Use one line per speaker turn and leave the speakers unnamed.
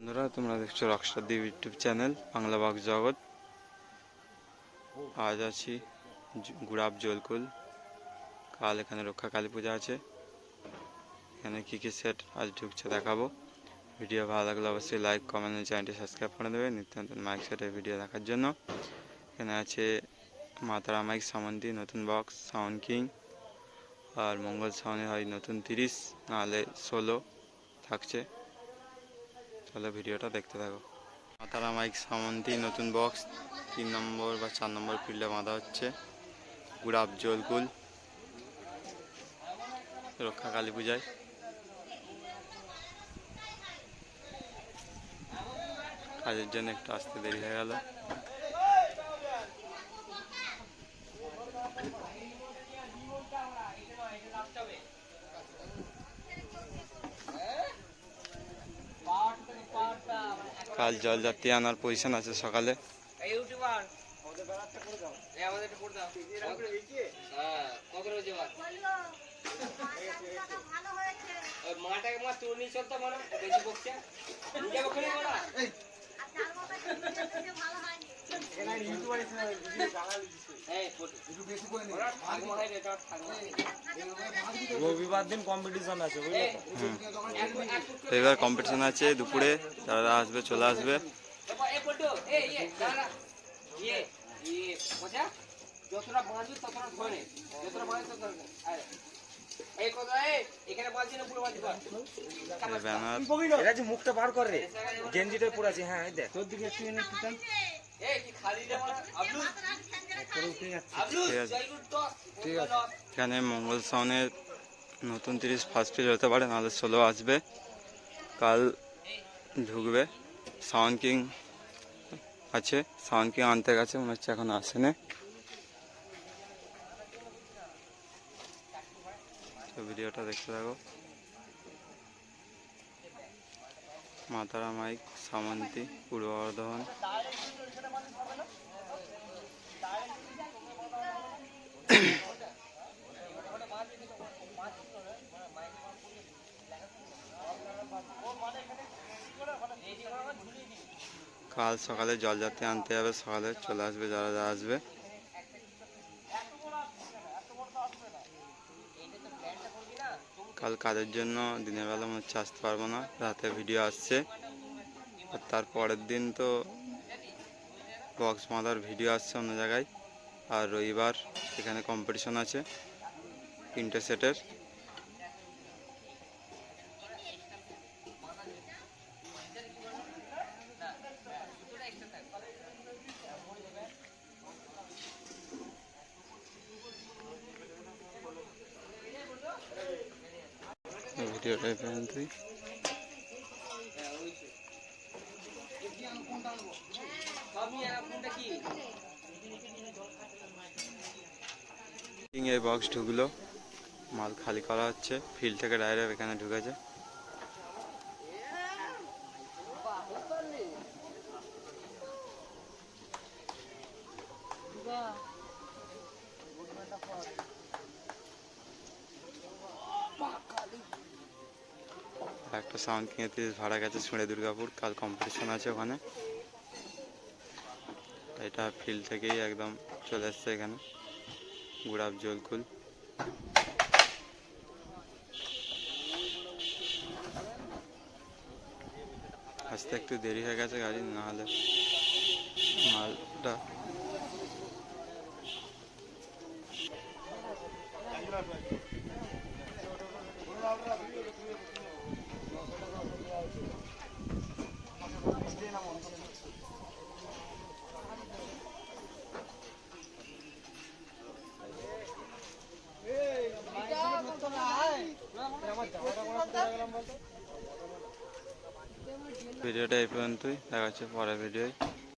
বন্ধুরা, তোমরা দেখছ rockstar Dev YouTube channel Bangla bug জগৎ। আজ আছি গুড়াব জলকুল। কাল এখানে রক্ষা কালী পূজা আছে। এখানে কী কী সেট আজ ঢুকছে দেখাবো। ভিডিও ভালো লাগলে অবশ্যই লাইক কমেন্ট চ্যানেলটি সাবস্ক্রাইব করে দেবে নিত্য নতুন মাইক সেটের ভিডিও দেখার জন্য। এখানে আছে মাতারা মাইক সামন্তি, নতুন বক্স সাউন্ড কিং আর মঙ্গল সাউন্ডের হয় নতুন তিরিশ, নাহলে ষোলো থাকছে। চলো ভিডিওটা দেখতে থাকো। মাতারা মাইক সামন্তি নতুন বক্স তিন নম্বর বা চার নম্বর ফিল্ডে বাঁধা হচ্ছে। গুড়াব জলকুল রক্ষা কালী পূজায়। কাজের জন্য একটু আসতে দেরি হয়ে গেল। কাল জল জাতি আনার পজিশন আছে সকালে।
হ্যাঁ মাটাকে মাছ তুলে চলতো মানে বেশি বকছে নিজে বকছে না মারা এই ফটো ওরা ঠাকুমা হয় রে তার ঠাকুমা
রবিবার দিন কম্পিটিশন আছে
করে-
এবার কম্পিটিশন আছে দুপুরে যারা আসবে চলে আসবে?
যতটা বাঁধবি ততটা ধরে যতটা বাঁধবি ততটা আরে, এই কথা, এই, এখানে বাঁধছি পুরো বাঁধছি কর।
এই ব্যানার।
এটা যে মুখটা বার কর গেঞ্জিটা পরে আছে। হ্যাঁ দেখ। তোর দিকে একটু
ঠিক আছে। এখানে মঙ্গল সাউনের নতুন তিরিশ ফার্স্ট ফিল হতে পারে নাহলে ষোলো আসবে। কাল ঢুকবে। সাউন্ড কিং আছে। সাউন্ড কিং আনতে গেছে মনে হচ্ছে এখন আসেনি। তো ভিডিওটা দেখতে থাকো। মাতারা মাইক সামন্তি, পূর্ব বর্ধমান। কাল সকালে জলযাত্রী আনতে যাবে সকালে চলে আসবে যারা যারা আসবে। কাল কাজের জন্য দিনের বেলা মনে হচ্ছে আসতে পারব না। রাতে ভিডিও আসছে। আর তারপরের দিন তো বক্স বাঁধার ভিডিও আসছে অন্য জায়গায়। আর রবিবার এখানে কম্পিটিশন আছে তিনটে সেটের ভিডিওটা এই পর্যন্তই এই বক্স ঢুকলো। মাল খালি করা হচ্ছে। ফিল্ড থেকে ডাইরেক্ট এখানে ঢুকেছে। একটা সাউন্ড কিনে তিরিশ ভাড়া গেছে শুনে দুর্গাপুর, কাল কম্পিটিশন আছে ওখানে। এটা ফিল্ড থেকেই একদম চলে এসছে এখানে, গুড়াব জলকুল। আসতে একটু দেরি হয়ে গেছে গাড়ি, নাহলে মালটা ভিডিওটা এই পর্যন্তই। দেখা হচ্ছে পরের ভিডিওয়।